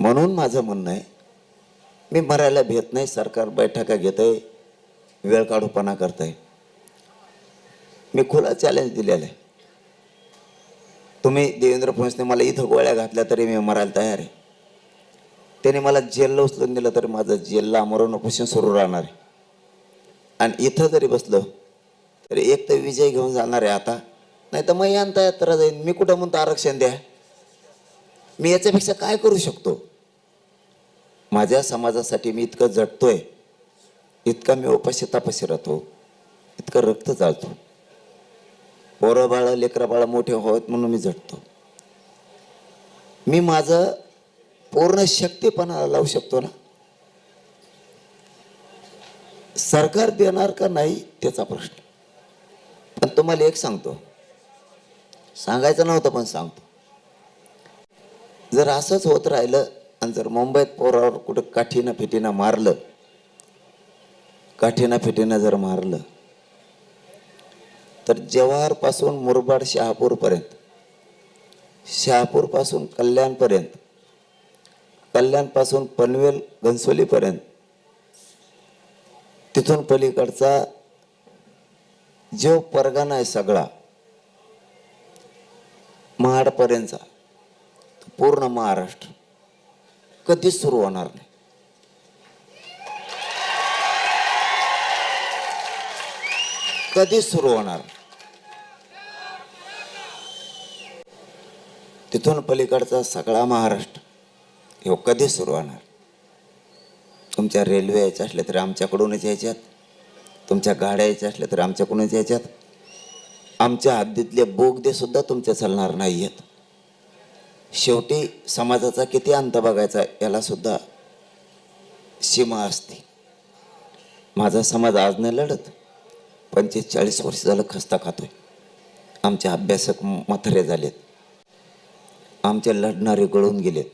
म्हणून माझं म्हणणं आहे मी मरायला भेट नाही सरकार बैठका घेत आहे वेळ काढूपणा करत आहे मी खुला चॅलेंज दिलेलं आहे. तुम्ही देवेंद्र फडणवीसने मला इथं गोळ्या घातल्या तरी मी मरायला तयार आहे. त्याने मला जेलला उचलून दिलं तरी माझं जेलला मरण उपोषण सुरू राहणार आहे. आणि इथं जरी बसलं तरी एक तर विजय घेऊन जाणार आहे आता. नाही तर मग यांता यात्रा जाईन मी कुठं म्हणतो आरक्षण द्या? मी याच्यापेक्षा काय करू शकतो? माझ्या समाजासाठी मी इतकं झटतोय इतका मी उपाशी तापाशी राहतो इतकं रक्त चालतो पोरं बाळं लेकरं बाळं मोठे व्हावेत म्हणून मी झटतो मी माझं पूर्ण शक्तीपणा लावू शकतो ना? सरकार देणार का नाही त्याचा प्रश्न. पण तुम्हाला एक सांगतो. सांगायचं नव्हतं पण सांगतो. जर असंच होत राहिलं आणि जर मुंबईत पोरावर कुठं काठीनं फिटीनं मारलं काठीनं फिटीनं जर मारलं तर जवाहरपासून मुरबाड शहापूरपर्यंत शहापूरपासून कल्याणपर्यंत कल्याणपासून पनवेल घनसोलीपर्यंत तिथून पलीकडचा जो परगाना आहे सगळा महाडपर्यंतचा पूर्ण महाराष्ट्र. कधीच सुरू होणार नाही. कधीच सुरू होणार नाही. तिथून पलीकडचा सगळा महाराष्ट्र हे कधीच सुरू होणार तुमच्या रेल्वे यायच्या असल्या तरी आमच्याकडूनच यायच्यात. तुमच्या गाड्या यायच्या असल्या तरी आमच्याकडूनच यायच्यात. आमच्या हद्दीतले बोगदे सुद्धा तुमचे चालणार नाही आहेत शेवटी समाजाचा किती अंत बघायचा याला सुद्धा सीमा असते. माझा समाज आज नाही लढत. पंचेचाळीस वर्ष झालं खस्ता खातोय. आमचे अभ्यासक म्हातारे झालेत. आमचे लढणारे गळून गेलेत.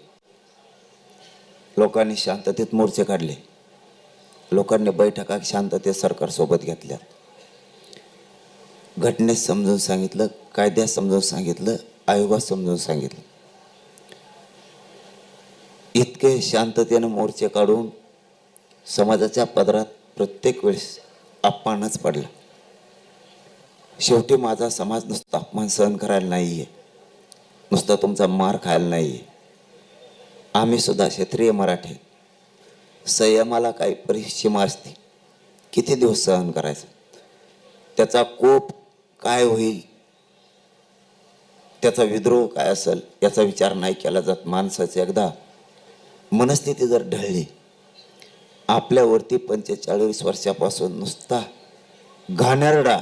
लोकांनी शांततेत मोर्चे काढले. लोकांनी बैठका शांततेत सरकारसोबत घेतल्या. घटनेत समजून सांगितलं कायद्यात समजून सांगितलं आयोगात समजून सांगितलं. इतके शांततेनं मोर्चे काढून समाजाच्या पदरात प्रत्येक वेळेस अपमानच पडला. शेवटी माझा समाज नुसता अपमान सहन करायला नाही आहे नुसता तुमचा मार खायला नाही आहे आम्ही सुद्धा क्षेत्रीय मराठी. संयमाला काही परिसीमा असते किती दिवस सहन करायचं? त्याचा कोप काय होईल? त्याचा विद्रोह काय असेल? याचा विचार नाही केला जात माणसाचे एकदा. मनस्थिती जर ढळली आपल्यावरती पंचेचाळीस वर्षापासून नुसता घाणेरडा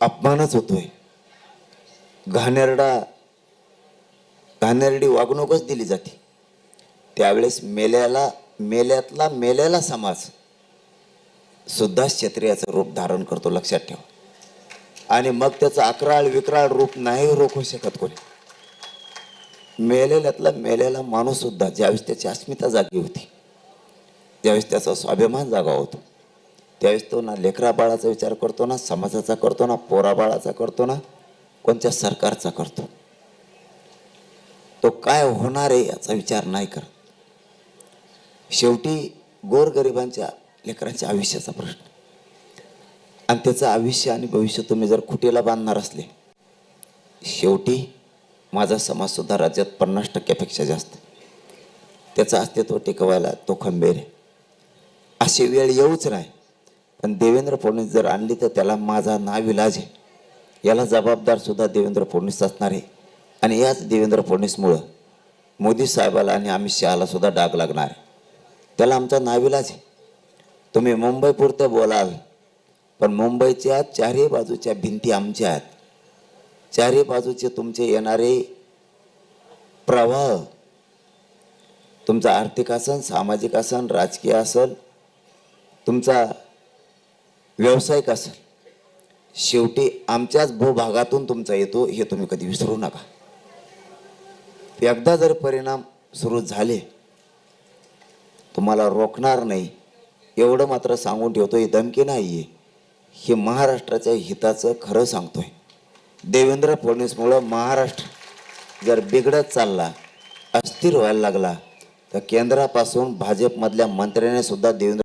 अपमानच होतोय. घाणेरडा घाणेरडी वागणूकच दिली जाते. त्यावेळेस मेल्याला मेल्यातला मेल्याला समाज सुद्धा क्षत्रियाचं रूप धारण करतो लक्षात ठेवा. आणि मग त्याचं अकराळ विक्राळ रूप नाही रोखू शकत कोणी. मेलेल्यातला मेलेला माणूससुद्धा ज्यावेळेस त्याची अस्मिता जागी होती ज्यावेळेस त्याचा स्वाभिमान जागा होतो त्यावेळेस तो ना लेकरा बाळाचा विचार करतो ना समाजाचा करतो ना पोरा बाळाचा करतो ना कोणत्या सरकारचा करतो. तो काय होणार आहे याचा विचार नाही करत. शेवटी गोरगरिबांच्या लेकरांच्या आयुष्याचा प्रश्न. आणि त्याचं आयुष्य आणि भविष्य तुम्ही जर खुटीला बांधणार असले शेवटी माझा समाजसुद्धा राज्यात पन्नास टक्क्यापेक्षा जास्त. त्याचं अस्तित्व टिकवायला तो खंबीर आहे. अशी वेळ येऊच नाही. पण देवेंद्र फडणवीस जर आणली तर त्याला माझा नाविलाज आहे. याला जबाबदारसुद्धा देवेंद्र फडणवीस असणार आहे. आणि याच देवेंद्र फडणवीसमुळं मोदी साहेबाला आणि अमित शहालासुद्धा डाग लागणार आहे. त्याला आमचा नाविलाज आहे. तुम्ही मुंबईपुरतं बोलाल पण मुंबईच्या चारही बाजूच्या भिंती आमच्या आहेत. चारही बाजूचे तुमचे येणारे प्रवाह तुमचा आर्थिक असन सामाजिक असन राजकीय असल तुमचा व्यावसायिक आसन शेवटी आमच्याच भूभागातून तुमचा येतो हे तुम्ही कधी विसरू नका. एकदा जर परिणाम सुरू झाले तुम्हाला रोखणार नाही एवढं मात्र सांगून ठेवतो ही धमकी नाही आहे हे महाराष्ट्राच्या हिताचं खरं सांगतोय. देवेंद्र फडणवीसमुळं महाराष्ट्र जर बिघडत चालला अस्थिर व्हायला लागला तर केंद्रापासून भाजपमधल्या मंत्र्याने सुद्धा देवेंद्र